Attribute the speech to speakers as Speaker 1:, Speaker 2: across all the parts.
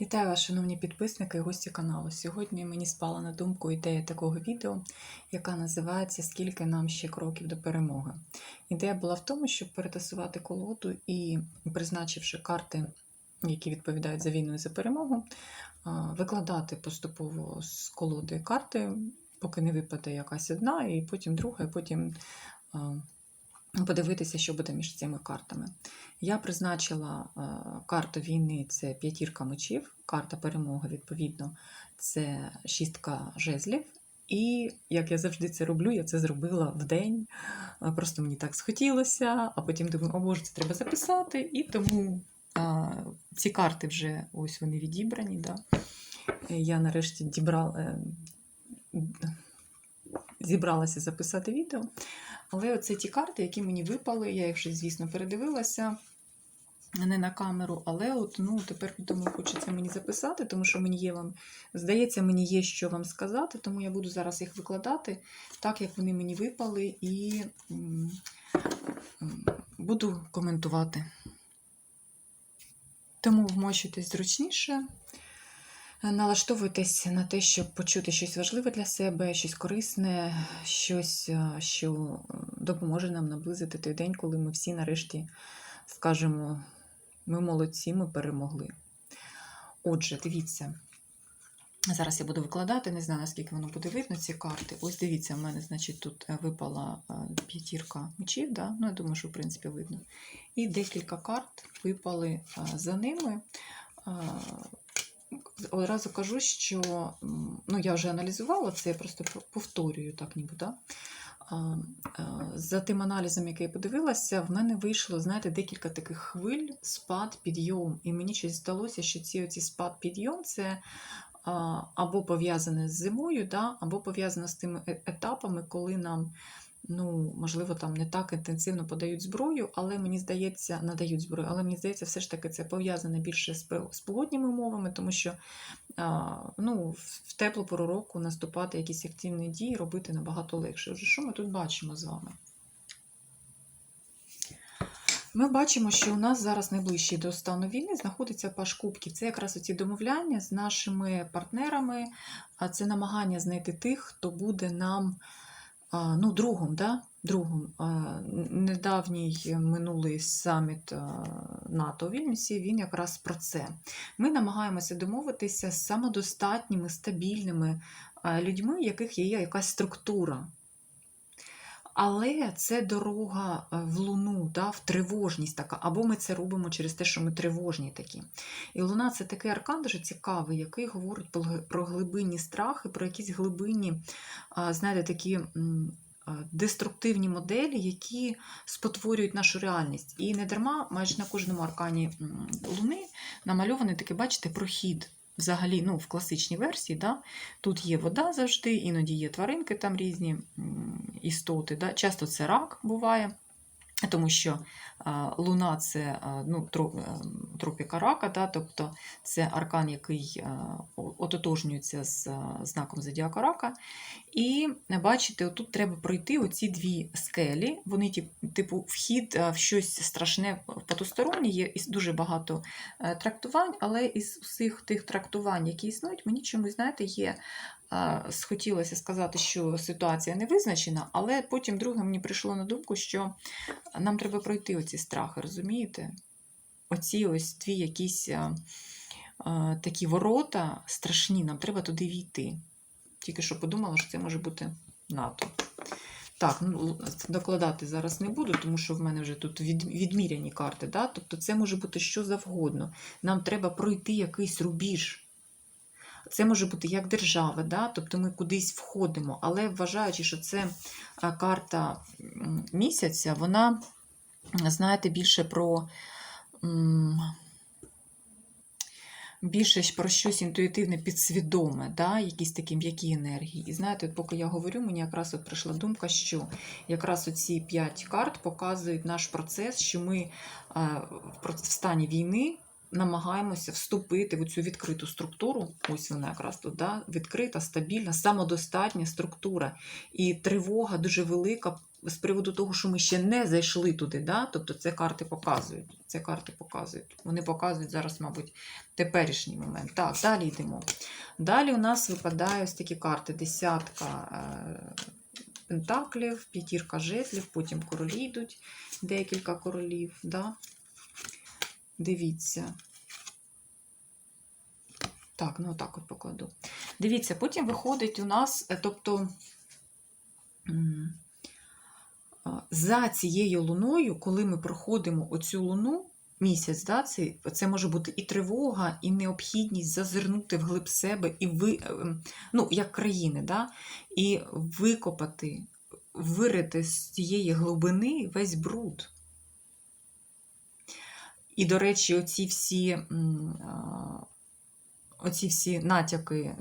Speaker 1: Вітаю вас, шановні підписники і гості каналу. Сьогодні мені спала на думку ідея такого відео, яка називається Скільки нам ще кроків до перемоги. Ідея була в тому, щоб перетасувати колоду і, призначивши карти, які відповідають за війну і за перемогу, викладати поступово з колоди карти, поки не випаде якась одна, і потім друга, і потім подивитися, що буде між цими картами. Я призначила е, карту війни це п'ятірка мечів, карта перемоги, відповідно, це шістка жезлів. І як я завжди це роблю, я це зробила в день. Е, Просто мені так схотілося, а потім думаю, о Боже, це треба записати. І тому а, ці карти вже ось вони відібрані. Да. Е, Я нарешті дібрала, е, зібралася записати відео. Але оце ті карти, які мені випали, я їх вже, звісно, передивилася не на камеру, але от, ну, тепер думаю, хочеться мені записати, тому що мені є вам, здається, мені є що вам сказати, тому я буду зараз їх викладати так, як вони мені випали, і буду коментувати. Тому вмощуйтесь зручніше. Налаштовуйтесь на те, щоб почути щось важливе для себе, щось корисне, щось, е, що допоможе нам наблизити той день, коли ми всі нарешті скажемо, ми молодці, ми перемогли. Отже, дивіться. Зараз я буду викладати, не знаю, наскільки воно буде видно, ці карти. Ось дивіться, в мене, значить, тут е, випала е, п'ятірка мечів, да? ну, я думаю, що, в принципі, видно. І декілька карт випали за ними. Одразу кажу, що ну, я вже аналізувала це, я просто повторюю так ніби. Да? За тим аналізом, який я подивилася, в мене вийшло, знаєте, декілька таких хвиль, спад, підйом. І мені щось здалося, що ці оці спад, підйом це або пов'язане з зимою, да, або пов'язане з тими е- етапами, коли нам, ну, можливо, там не так інтенсивно подають зброю, але мені здається, надають зброю, але мені здається, все ж таки це пов'язане більше з погодніми умовами, тому що ну, в- теплу пору року наступати якісь активні дії робити набагато легше. Отже, що ми тут бачимо з вами? Ми бачимо, що у нас зараз найближчий до стану війни знаходиться паш кубків. Це якраз оці домовляння з нашими партнерами, а це намагання знайти тих, хто буде нам ну, другом. Да? другом. Недавній минулий саміт НАТО у він якраз про це. Ми намагаємося домовитися з самодостатніми, стабільними людьми, яких є якась структура. Але це дорога е, в луну, да, в тривожність така. Або ми це робимо через те, що ми тривожні такі. І луна це такий аркан дуже цікавий, який говорить про глибинні страхи, про якісь глибинні, знаєте, такі деструктивні моделі, які спотворюють нашу реальність. І не дарма майже на кожному аркані луни намальований такий, бачите, прохід. Взагалі, ну, в класичній версії, да, тут є вода завжди, іноді є тваринки там різні істоти. Да. Часто це рак буває, тому що луна це ну, е, тропіка рака, да, тобто це аркан, який ототожнюється з знаком зодіака рака. І бачите, отут треба пройти оці дві скелі. Вони, типу, вхід в щось страшне потустороннє, є дуже багато е, трактувань, але із усіх тих трактувань, які існують, мені чомусь, знаєте, є. Схотілося сказати, що ситуація не визначена, але потім друге мені прийшло на думку, що нам треба пройти оці страхи, розумієте? Оці ось дві якісь а, а, такі ворота страшні, нам треба туди війти. Тільки що подумала, що це може бути НАТО. Так, ну, докладати зараз не буду, тому що в мене вже тут від, відміряні карти. Да? Тобто це може бути що завгодно. Нам треба пройти якийсь рубіж. Це може бути як держава, да? тобто ми кудись входимо, але вважаючи, що це карта місяця, вона, знаєте, більше про. Більше про щось інтуїтивне, підсвідоме, да? якісь такі м'які енергії. І знаєте, от поки я говорю, мені якраз от прийшла думка, що якраз оці п'ять карт показують наш процес, що ми е, в стані війни намагаємося вступити в цю відкриту структуру. Ось вона якраз тут, да? відкрита, стабільна, самодостатня структура. І тривога дуже велика з приводу того, що ми ще не зайшли туди, да? тобто це карти показують. Це карти показують. Вони показують зараз, мабуть, теперішній момент. Так, далі йдемо. Далі у нас випадає ось такі карти: десятка е, пентаклів, п'ятірка жезлів, потім королі йдуть, декілька королів. Да? Дивіться. Так, ну отак от покладу. Дивіться, потім виходить у нас, е, тобто за цією луною, коли ми проходимо оцю луну, місяць, да, це, це може бути і тривога, і необхідність зазирнути вглиб себе, і ви, ем, ну, як країни, да, і викопати, вирити з цієї глибини весь бруд. І, до речі, оці всі, оці всі натяки,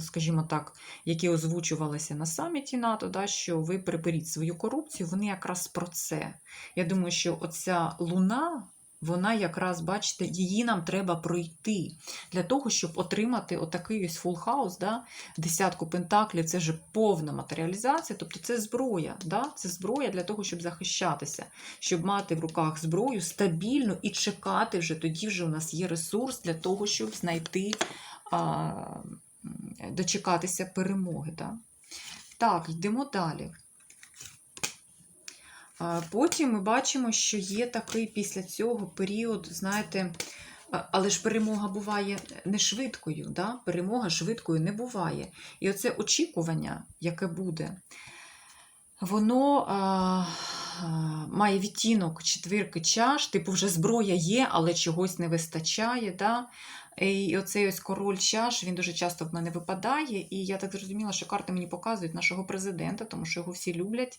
Speaker 1: скажімо так, які озвучувалися на саміті НАТО, да, що ви приберіть свою корупцію, вони якраз про це. Я думаю, що оця луна, вона якраз, бачите, її нам треба пройти для того, щоб отримати отакий ось фул хаус, да, десятку пентаклів, це вже повна матеріалізація, тобто це зброя. Да? Це зброя для того, щоб захищатися, щоб мати в руках зброю стабільно і чекати вже тоді вже у нас є ресурс для того, щоб знайти, а, дочекатися перемоги. Да? Так, йдемо далі. Потім ми бачимо, що є такий після цього період, знаєте, але ж перемога буває не швидкою. Да? Перемога швидкою не буває. І оце очікування, яке буде, воно а, а, має відтінок четвірки чаш, типу вже зброя є, але чогось не вистачає. Да? І оцей ось король чаш, він дуже часто в мене випадає, і я так зрозуміла, що карти мені показують нашого президента, тому що його всі люблять.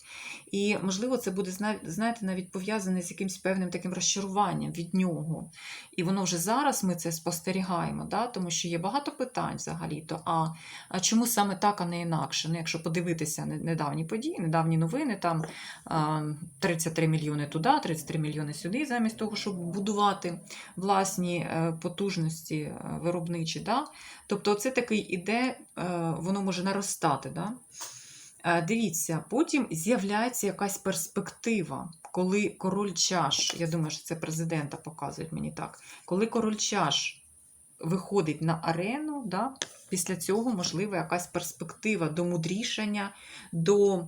Speaker 1: І, можливо, це буде, зна- знаєте, навіть пов'язане з якимось певним таким розчаруванням від нього. І воно вже зараз ми це спостерігаємо, да? тому що є багато питань взагалі-то. А, а чому саме так, а не інакше? Ну, якщо подивитися не- недавні події, недавні новини, там а, 33 мільйони туди, 33 мільйони сюди, замість того, щоб будувати власні е, потужності виробничі. Да? Тобто, це такий іде, е, воно може наростати. Да? Е, Дивіться, потім з'являється якась перспектива, коли король чаш, я думаю, що це президента показують мені так, коли король чаш виходить на арену, да, після цього можливо якась перспектива до мудрішання, до.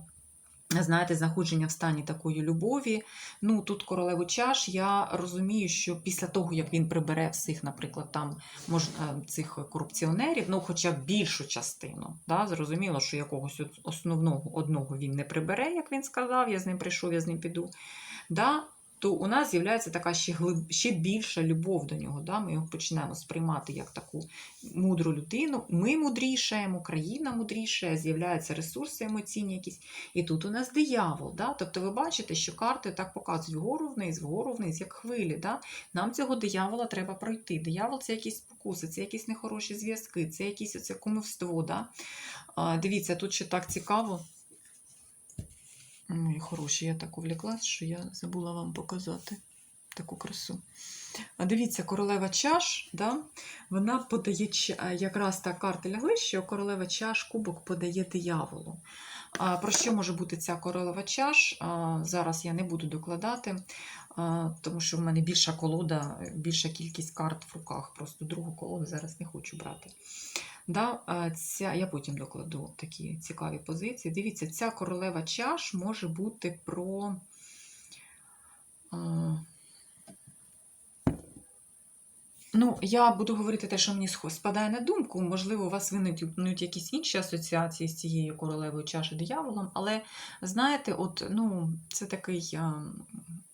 Speaker 1: Знаєте, знаходження в стані такої любові. Ну, тут королеву чаш, я розумію, що після того, як він прибере всіх, наприклад, там мож, е, цих корупціонерів, ну, хоча б більшу частину, да, зрозуміло, що якогось основного одного він не прибере, як він сказав, я з ним прийшов, я з ним піду. Да, то у нас з'являється така ще глиб... ще більша любов до нього. Да? Ми його почнемо сприймати як таку мудру людину. Ми мудрішаємо, країна мудрішає, з'являються ресурси емоційні якісь. І тут у нас диявол. Да? Тобто ви бачите, що карти так показують вгору вниз, вгору вниз, як хвилі. Да? Нам цього диявола треба пройти. Диявол це якісь спокуси, це якісь нехороші зв'язки, це якісь оце кумівство. Да? А, дивіться, тут ще так цікаво. Мої хороші, я так увлеклась, що я забула вам показати таку красу. А дивіться, королева чаш, да, вона подає якраз та карти лягли, що королева чаш кубок подає дияволу. А про що може бути ця королева чаш? А, зараз я не буду докладати, а, тому що в мене більша колода, більша кількість карт в руках. Просто другу колоду зараз не хочу брати. Да, ця, я потім докладу такі цікаві позиції. Дивіться, ця королева чаш може бути про. Ну, я буду говорити те, що мені спадає на думку. Можливо, у вас виникнуть якісь інші асоціації з цією королевою чаші дияволом, але знаєте, от, ну, це такий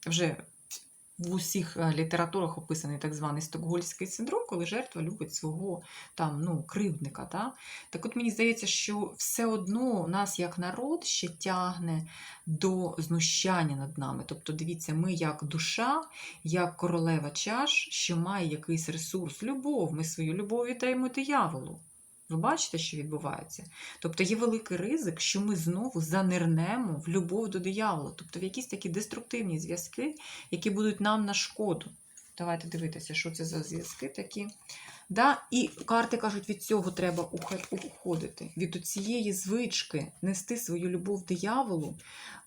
Speaker 1: вже в усіх е, літературах описаний так званий стокгольський синдром, коли жертва любить свого там, ну, кривдника. Да? Так от мені здається, що все одно нас як народ ще тягне до знущання над нами. Тобто, дивіться, ми як душа, як королева чаш, що має якийсь ресурс, любов. Ми свою любов віддаємо дияволу. Ви бачите, що відбувається? Тобто є великий ризик, що ми знову занирнемо в любов до диявола, тобто в якісь такі деструктивні зв'язки, які будуть нам на шкоду. Давайте дивитися, що це за зв'язки такі. Да? І карти кажуть, від цього треба уходити. Від цієї звички нести свою любов дияволу.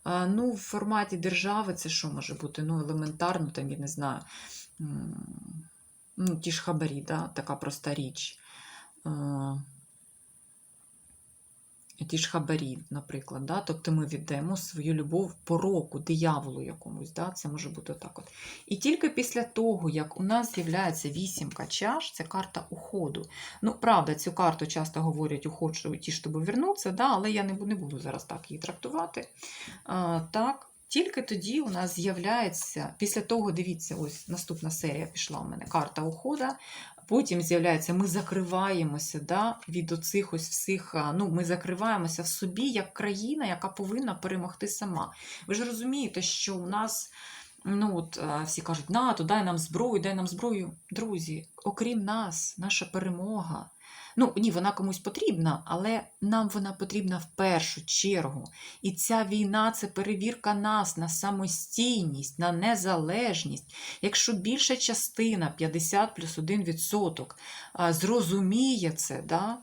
Speaker 1: Ну, в форматі держави це що може бути? Ну, елементарно, там, я не знаю. Ну, ті ж хабарі, да? така проста річ. Ті ж хабарі, наприклад, да? тобто ми віддаємо свою любов пороку, дияволу якомусь, да? це може бути так. От. І тільки після того, як у нас з'являється вісімка чаш, це карта уходу. Ну, правда, цю карту часто говорять уход, ті, щоб вернуться, да? але я не буду, зараз так її трактувати. А, так, тільки тоді у нас з'являється, після того, дивіться, ось наступна серія пішла у мене карта ухода. Потім з'являється, ми закриваємося да, від оцих ось всіх. Ну, ми закриваємося в собі як країна, яка повинна перемогти сама. Ви ж розумієте, що у нас. Ну, от всі кажуть, НАТО, дай нам зброю, дай нам зброю. Друзі, окрім нас, наша перемога. Ну, ні, вона комусь потрібна, але нам вона потрібна в першу чергу. І ця війна це перевірка нас на самостійність, на незалежність. Якщо більша частина, 50 плюс 1 відсоток, зрозуміє це, да?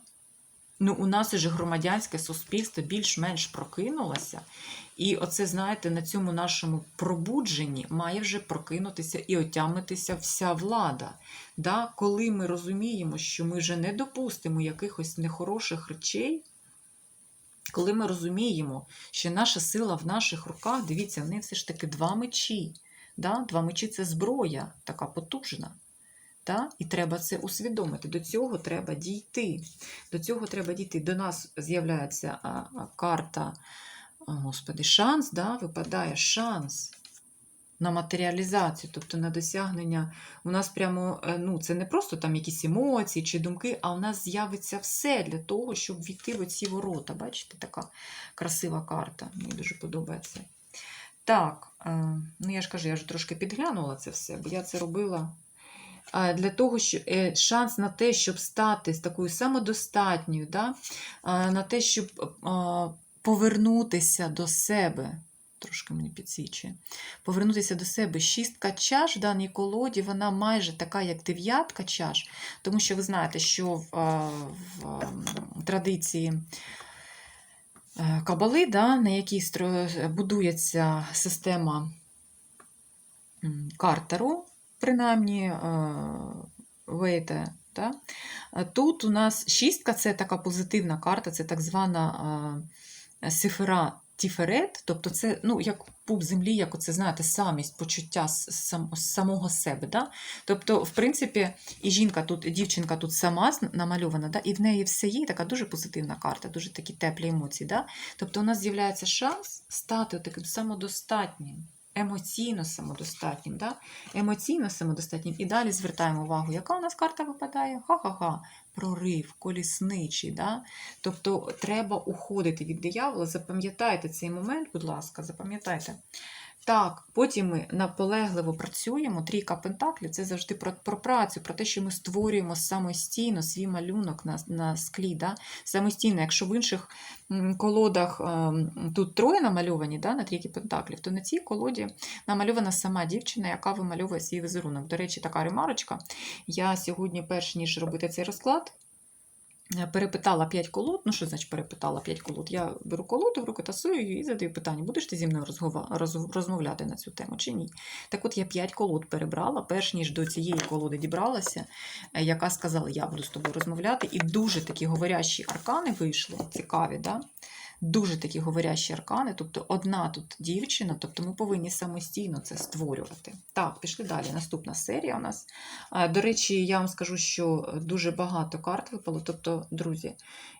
Speaker 1: Ну, у нас уже громадянське суспільство більш-менш прокинулося. І оце, знаєте, на цьому нашому пробудженні має вже прокинутися і отямитися вся влада. Да? Коли ми розуміємо, що ми вже не допустимо якихось нехороших речей, коли ми розуміємо, що наша сила в наших руках, дивіться, вони все ж таки два мечі. Да? Два мечі це зброя, така потужна. Да? І треба це усвідомити. До цього треба дійти. До цього треба дійти. До нас з'являється карта, господи, шанс, да? випадає шанс на матеріалізацію, тобто на досягнення. У нас прямо е, ну, це не просто там якісь емоції чи думки, а у нас з'явиться все для того, щоб війти в оці ворота. Бачите, така красива карта. Мені дуже подобається. Так, е, ну я ж кажу, я вже трошки підглянула це все, бо я це робила. Для того, що е, шанс на те, щоб стати такою самодостатньою, да? на те, щоб повернутися до себе, трошки мені підсвічує, повернутися до себе. Шістка чаш в даній колоді, вона майже така, як дев'ятка чаш, тому що ви знаєте, що в, е, в традиції е, кабали, да, на якій будується система картеру, принаймні Вейте. Е, Тут у нас шістка це така позитивна карта, це так звана е, сифера Тіферет, тобто це ну, як пуп землі, як оце, знаєте, самість, почуття сам, самого себе. Да? Тобто, в принципі, і жінка тут, і дівчинка тут сама намальована, да? і в неї все є, така дуже позитивна карта, дуже такі теплі емоції. Да? Тобто у нас з'являється шанс стати таким самодостатнім, емоційно самодостатнім. Да? Емоційно самодостатнім. І далі звертаємо увагу, яка у нас карта випадає? Ха-ха-ха, прорив, колісничий. Да? Тобто треба уходити від диявола. Запам'ятайте цей момент, будь ласка, запам'ятайте. Так, потім ми наполегливо працюємо. Трійка пентаклів це завжди про, про працю, про те, що ми створюємо самостійно свій малюнок на, на склі. Да? Самостійно, якщо в інших колодах ем, тут троє намальовані да, на трійки пентаклів, то на цій колоді намальована сама дівчина, яка вимальовує свій візерунок. До речі, така ремарочка. Я сьогодні, перш ніж робити цей розклад, е, перепитала 5 колод. Ну, що значить перепитала 5 колод? Я беру колоду в руки, тасую її і задаю питання: будеш ти зі мною розмовляти на цю тему чи ні? Так от я 5 колод перебрала, перш ніж до цієї колоди дібралася, е, яка сказала, я буду з тобою розмовляти. І дуже такі говорящі аркани вийшли, цікаві, да? Дуже такі говорящі аркани, тобто одна тут дівчина, тобто ми повинні самостійно це створювати. Так, пішли далі. Наступна серія у нас. До речі, я вам скажу, що дуже багато карт випало. Тобто, друзі,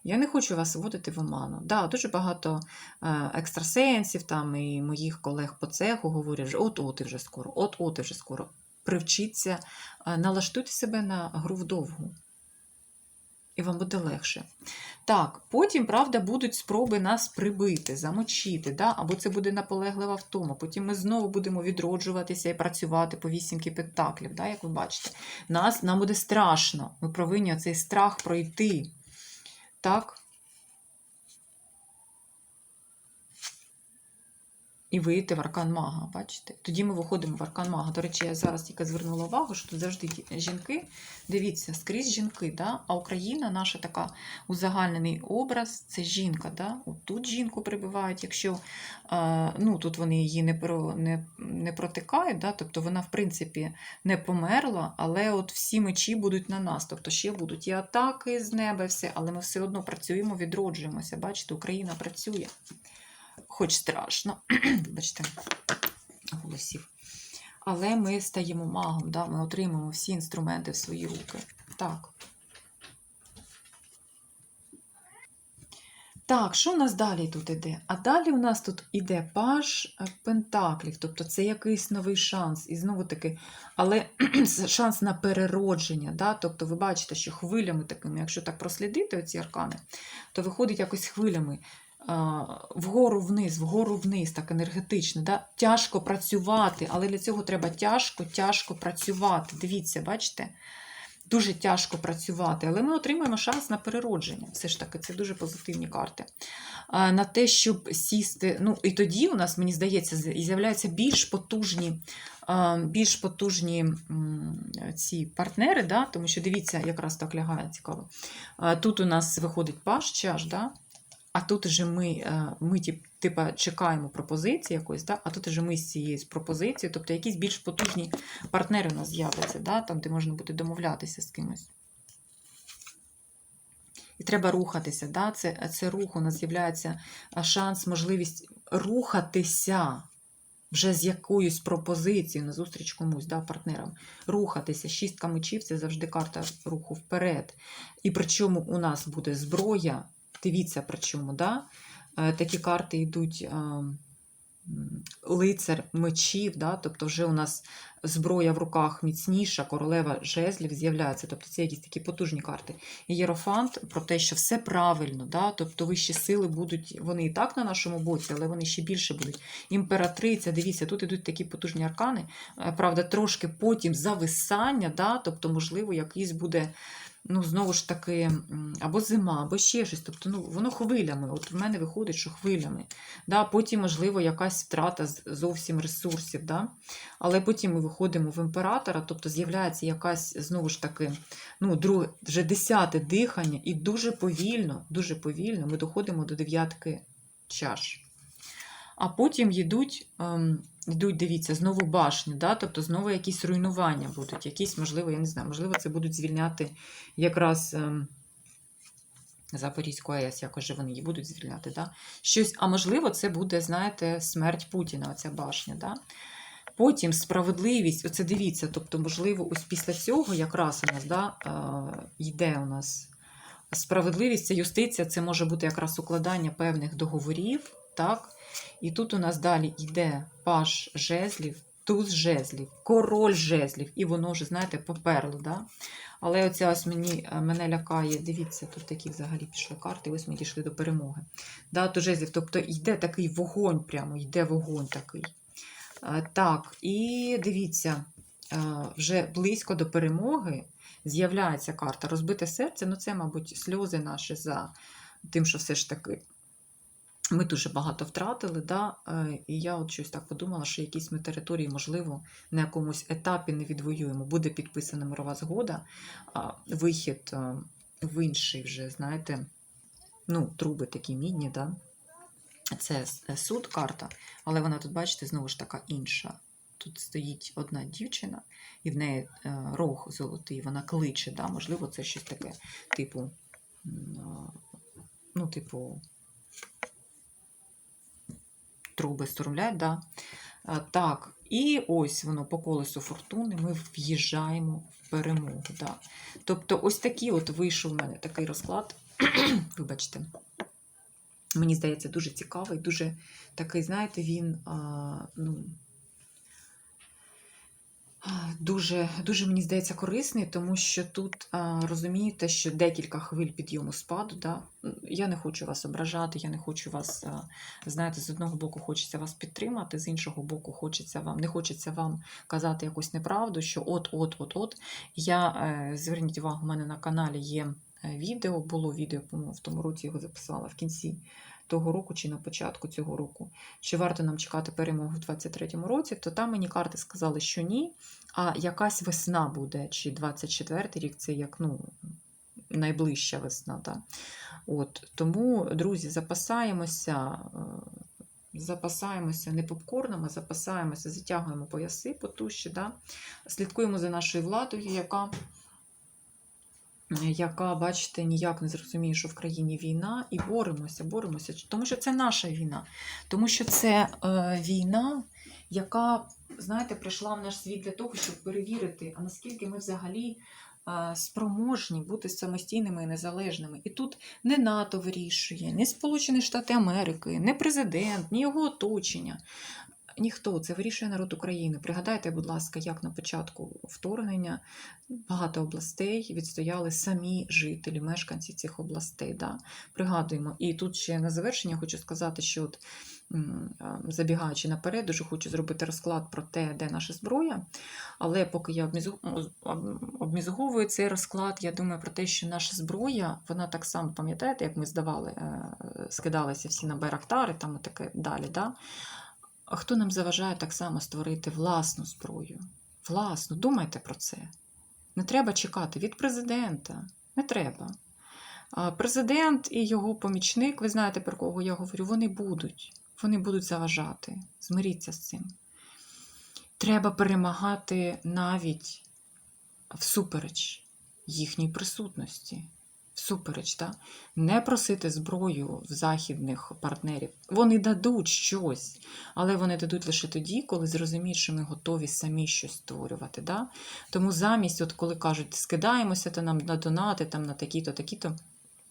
Speaker 1: я не хочу вас вводити в оману. Да, дуже багато е, екстрасенсів там і моїх колег по цеху говорять, що от-от і вже скоро, от-от і вже скоро. Привчіться, е, налаштуйте себе на гру вдовгу. І вам буде легше. Так, потім, правда, будуть спроби нас прибити, замочити, да? або це буде наполеглива втома. Потім ми знову будемо відроджуватися і працювати по вісімки пентаклів, да? як ви бачите. Нас, нам буде страшно. Ми повинні цей страх пройти. Так? І вийти в аркан мага. Бачите? Тоді ми виходимо в аркан мага. До речі, я зараз тільки звернула увагу, що тут завжди жінки. Дивіться, скрізь жінки. Да? А Україна, наша така узагальнений образ це жінка. Да? От тут жінку прибивають, якщо ну, тут вони її не, про, не, не протикають, да? тобто вона, в принципі, не померла, але от всі мечі будуть на нас. Тобто ще будуть і атаки з неба, все, але ми все одно працюємо, відроджуємося. Бачите, Україна працює. Хоч страшно, вибачте, голосів. Але ми стаємо магом, да? ми отримуємо всі інструменти в свої руки. Так. Так, що у нас далі тут іде? А далі у нас тут іде паж е, пентаклів, тобто це якийсь новий шанс. І знову таки, але шанс на переродження. Да? Тобто ви бачите, що хвилями такими, якщо так прослідити оці аркани, то виходить якось хвилями вгору вниз, вгору вниз, так енергетично. Да? Тяжко працювати, але для цього треба тяжко, тяжко працювати. Дивіться, бачите? Дуже тяжко працювати, але ми отримаємо шанс на переродження. Все ж таки, це дуже позитивні карти. На те, щоб сісти. Ну, і тоді у нас, мені здається, з'являються більш потужні, більш потужні ці партнери, да? тому що дивіться, якраз так лягає цікаво. Тут у нас виходить паш чаш, да? А тут вже ми, е, ми тип- типа, чекаємо пропозиції якоїсь, да? а тут вже ми з цією пропозицією, тобто якісь більш потужні партнери у нас з'являться, да? там, де можна буде домовлятися з кимось. І треба рухатися. Да? Це, це рух, у нас з'являється шанс, можливість рухатися вже з якоюсь пропозицією назустріч комусь, да, партнерам. Рухатися. Шістка мечів це завжди карта руху вперед. І причому у нас буде зброя. Дивіться, причому, да? Е, такі карти йдуть. е, Лицар мечів, да? тобто вже у нас зброя в руках міцніша, королева жезлів з'являється. Тобто це якісь такі потужні карти. Єрофант про те, що все правильно, да? тобто вищі сили будуть, вони і так на нашому боці, але вони ще більше будуть. Імператриця, дивіться, тут ідуть такі потужні аркани. Е, Правда, трошки потім зависання, да? тобто, можливо, якийсь буде. Ну, знову ж таки, або зима, або ще щось. Тобто, ну, воно хвилями. От в мене виходить, що хвилями. Да? Потім, можливо, якась втрата зовсім ресурсів. Да? Але потім ми виходимо в імператора, тобто з'являється якась, знову ж таки, ну, друге, вже десяте дихання, і дуже повільно, дуже повільно ми доходимо до дев'ятки чаш. А потім йдуть, ем, йдуть, дивіться, знову башні, да? тобто знову якісь руйнування будуть, якісь, можливо, я не знаю, можливо, це будуть звільняти якраз ем, Запорізьку АЕС, якось же вони її будуть звільняти. Да? Щось, а можливо, це буде, знаєте, смерть Путіна, оця башня. Да? Потім справедливість, оце дивіться, тобто, можливо, ось після цього якраз у нас да, е, йде у нас справедливість, це юстиція, це може бути якраз укладання певних договорів. так? І тут у нас далі йде паш жезлів, туз жезлів, король жезлів, і воно вже, знаєте, поперло. Да? Але оця ось мені, е, мене лякає, дивіться, тут такі взагалі пішли карти, ось ми дійшли до перемоги. Да, то жезлів, тобто йде такий вогонь, прямо йде вогонь такий. Е, Так, і дивіться, е, вже близько до перемоги з'являється карта розбите серце. Ну, це, мабуть, сльози наші за тим, що все ж таки ми дуже багато втратили. Да? Е, І я от щось так подумала, що якісь ми території, можливо, на якомусь етапі не відвоюємо. Буде підписана мирова згода, вихід е, в інший вже, знаєте, ну, труби такі мідні, да? це е, суд карта, але вона тут, бачите, знову ж така інша. Тут стоїть одна дівчина, і в неї рог золотий, вона кличе. Да? Можливо, це щось таке, типу, ну, типу, труби струмлять, да? Так, і ось воно по колесу фортуни ми в'їжджаємо в перемогу. Да? Тобто, ось такий от вийшов у мене такий розклад. Вибачте. Мені здається, дуже цікавий, дуже такий, знаєте, він а, ну, дуже, дуже мені здається корисний, тому що тут розумієте, що декілька хвиль підйому спаду. Да? Я не хочу вас ображати, я не хочу вас, знаєте, з одного боку хочеться вас підтримати, з іншого боку, хочеться вам, не хочеться вам казати якусь неправду, що от-от-от-от. Я е, зверніть увагу, у мене на каналі є е, відео, було відео, по-моєму, в тому році його записала в кінці того року чи на початку цього року, чи варто нам чекати перемогу в 23-му році, то там мені карти сказали, що ні. А якась весна буде, чи 24-й рік це як ну, найближча весна. Да? От, тому, друзі, запасаємося. е, Запасаємося не попкорном, а запасаємося, затягуємо пояси потужче, да? слідкуємо за нашою владою, яка яка, бачите, ніяк не зрозуміє, що в країні війна, і боремося, боремося, тому що це наша війна. Тому що це е, війна, яка, знаєте, прийшла в наш світ для того, щоб перевірити, а наскільки ми взагалі е, спроможні бути самостійними і незалежними. І тут не НАТО вирішує, не Сполучені Штати Америки, не президент, ні його оточення. Ніхто це вирішує народ України. Пригадайте, будь ласка, як на початку вторгнення багато областей відстояли самі жителі, мешканці цих областей. Да? Пригадуємо. І тут ще на завершення хочу сказати, що от, забігаючи наперед, дуже хочу зробити розклад про те, де наша зброя. Але поки я обмізговую цей розклад, я думаю про те, що наша зброя, вона так само, пам'ятаєте, як ми здавали, е, скидалися всі на Байрактари там і таке далі. Да? А хто нам заважає так само створити власну зброю? Власну, думайте про це. Не треба чекати від президента. Не треба. Президент і його помічник, ви знаєте, про кого я говорю, вони будуть. Вони будуть заважати. Змиріться з цим. Треба перемагати навіть всупереч їхній присутності. Всупереч, да? не просити зброю в західних партнерів. Вони дадуть щось, але вони дадуть лише тоді, коли зрозуміють, що ми готові самі щось створювати. Да? Тому замість, от коли кажуть, скидаємося то нам на донати, там на такі-то, такі-то.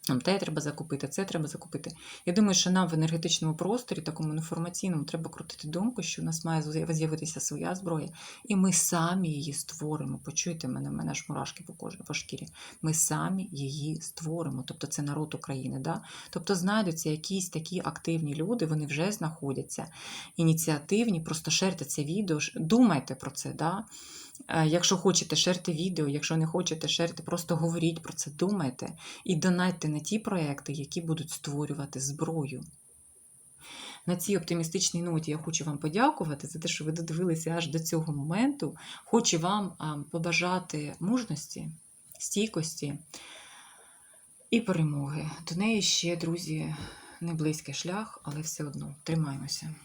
Speaker 1: Нам те треба закупити, це треба закупити. Я думаю, що нам в енергетичному просторі, такому інформаційному, треба крутити думку, що в нас має з'явитися своя зброя, і ми самі її створимо. Почуйте мене, в мене ж мурашки по кожі по шкірі. Ми самі її створимо. Тобто це народ України. Да? Тобто знайдуться якісь такі активні люди, вони вже знаходяться ініціативні, просто шерте це відео, думайте про це. Да? Е, Якщо хочете, шерте відео, якщо не хочете, шерте, просто говоріть про це, думайте і донайте на ті проекти, які будуть створювати зброю. На цій оптимістичній ноті я хочу вам подякувати за те, що ви додивилися аж до цього моменту. Хочу вам побажати мужності, стійкості і перемоги. До неї ще, друзі, не близький шлях, але все одно тримаємося.